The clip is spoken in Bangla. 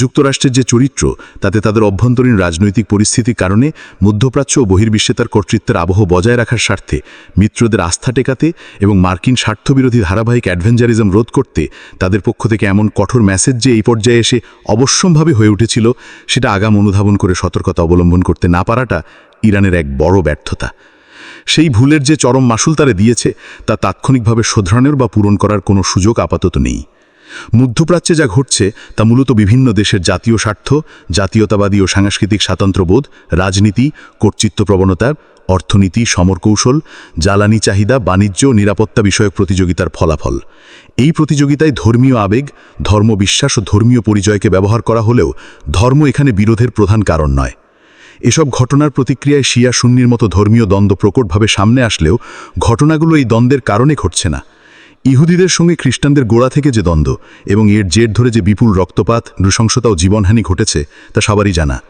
যুক্তরাষ্ট্রের যে চরিত্র, তাতে তাদের অভ্যন্তরীণ রাজনৈতিক পরিস্থিতির কারণে মধ্যপ্রাচ্য ও বহির্বিশ্বে তার কর্তৃত্বের আবহ বজায় রাখার স্বার্থে মিত্রদের আস্থা টেকাতে এবং মার্কিন স্বার্থবিরোধী ধারাবাহিক অ্যাডভেঞ্চারিজম রোধ করতে তাদের পক্ষ থেকে এমন কঠোর মেসেজ যে এই পর্যায়ে এসে অবশ্যম্ভাবে হয়ে উঠেছিল, সেটা আগাম অনুধাবন করে সতর্কতা অবলম্বন করতে না পারাটা ইরানের এক বড় ব্যর্থতা। সেই ভুলের যে চরম মাসুল তারে দিয়েছে, তা তাৎক্ষণিকভাবে শোধরানোর বা পূরণ করার কোনো সুযোগ আপাতত নেই। মধ্যপ্রাচ্যে যা ঘটছে তা মূলত বিভিন্ন দেশের জাতীয় স্বার্থ, জাতীয়তাবাদী ও সাংস্কৃতিক স্বাতন্ত্র্যবোধ, রাজনীতি কর্তৃত্ব প্রবণতা অর্থনীতি, সমরকৌশল, জ্বালানি চাহিদা, বাণিজ্য নিরাপত্তা বিষয়ক প্রতিযোগিতার ফলাফল। এই প্রতিযোগিতায় ধর্মীয় আবেগ, ধর্মবিশ্বাস ও ধর্মীয় পরিচয়কে ব্যবহার করা হলেও ধর্ম এখানে বিরোধের প্রধান কারণ নয়। এসব ঘটনার প্রতিক্রিয়ায় শিয়া সুন্নির মতো ধর্মীয় দ্বন্দ্ব প্রকটভাবে সামনে আসলেও ঘটনাগুলো এই দ্বন্দ্বের কারণে ঘটছে না। ইহুদিদের সঙ্গে খ্রিস্টানদের গোড়া থেকে যে দ্বন্দ্ব এবং এর জের ধরে যে বিপুল রক্তপাত, নৃশংসতা ও জীবনহানি ঘটেছে, তা সবারই জানা।